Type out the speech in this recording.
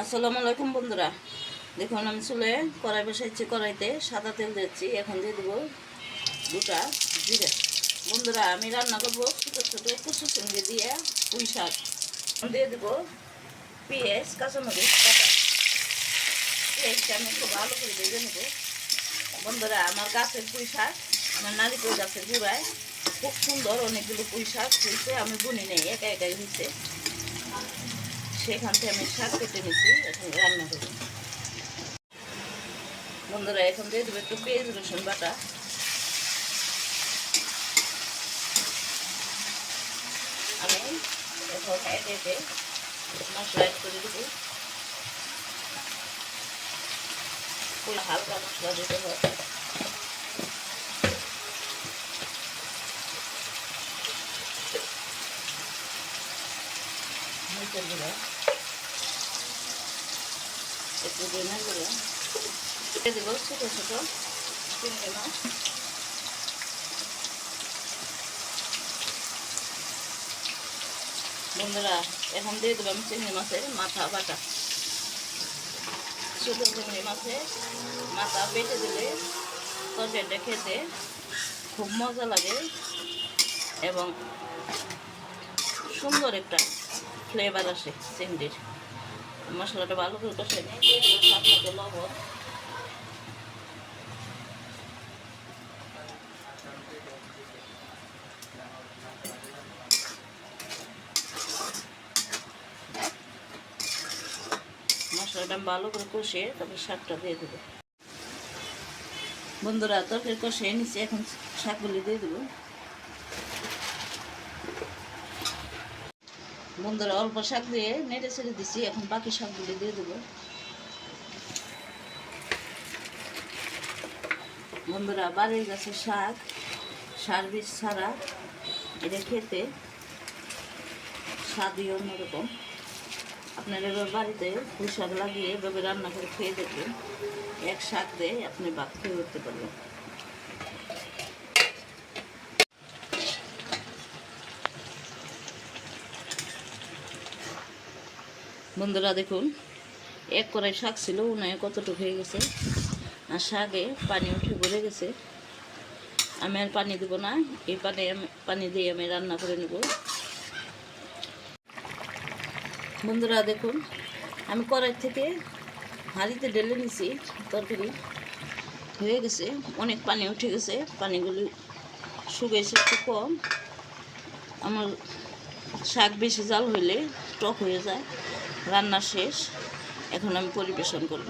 আসসালামু আলাইকুম বন্ধুরা। দেখুন, আমি চুলে কড়াই বসাইছি, কড়াইতে সাদা তেল দিচ্ছি। এখন দিয়ে দেবো দুটা জিরে। বন্ধুরা, আমি রান্না করব ছোটো ছোটো কুচু সঙ্গে দিয়ে পুঁই শাক। দিয়ে দেবো পেঁয়াজ, কাঁচামরিচ কাটা পেঁয়াজটা আমি একটু ভালো করে ভেজে নেব। বন্ধুরা, আমার গাছের পুঁই শাক, আমার নারিকেল গাছের গুঁড়ায় খুব সুন্দর অনেকগুলো পুঁই শাক হয়েছে। আমি বুনি নেই, একা একাই হয়েছে। সেখান থেকে আমি শাক কেটে নিচ্ছি এখন রান্না করব। বন্ধুরা, এখন দিয়ে দেবো একটু পেঁয়াজ, রসুন বাটা। আমি এখন একে একে মশলা অ্যাড করে দেবো। হালকা মশলা দিতে হয় গুঁড়া একটু গুঁড়া দিয়ে দেবো ছোটো ছোটো। চিংড়ি মাছ বন্ধুরা, এখন দিয়ে দেবো আমি চিংড়ি মাছের মাথা বাটা। ছোটো চিংড়ি মাছের মাথা বেটে দিলে তরকারিটা খেতে খুব মজা লাগে এবং সুন্দর একটা ফ্লেভার আসে চিংড়ির মশলাটা ভালো করে কষে মশলাটা ভালো করে কষিয়ে তারপর শাকটা দিয়ে দেবো। বন্ধুরা, তরকারি কষিয়ে নিচে এখন শাকগুলি দিয়ে দেবো। বন্ধুরা অল্প শাক দিয়ে নেড়ে ছেড়ে দিচ্ছি এখন বাকি শাকগুলি দিয়ে দেবো। বন্ধুরা বাড়ির গাছের শাক, সার বীজ ছাড়া এটা খেতে স্বাদই অন্যরকম। আপনার এবার বাড়িতে পুঁই শাক লাগিয়ে এভাবে রান্না করে খেয়ে দেখবেন, এক শাক দিয়ে আপনি ভাত খেয়ে উঠতে পারবেন। বন্ধুরা দেখুন, এক কড়াই শাক ছিল, উনায় কতটুকু হয়ে গেছে। আর শাকে পানি উঠে ভরে গেছে। আমি আর পানি দেবো না, এই পানি আমি, পানি দিয়ে আমি রান্না করে নেব। বন্ধুরা দেখুন, আমি কড়াই থেকে হাঁড়িতে ঢেলে নিছি, তরকারি হয়ে গেছে, অনেক পানি উঠে গেছে, পানিগুলি শুকিয়েছে একটু কম। আমার শাক বেশি জাল হইলে টক হয়ে যায়। রান্না শেষ। এখন আমি পরিবেশন করব।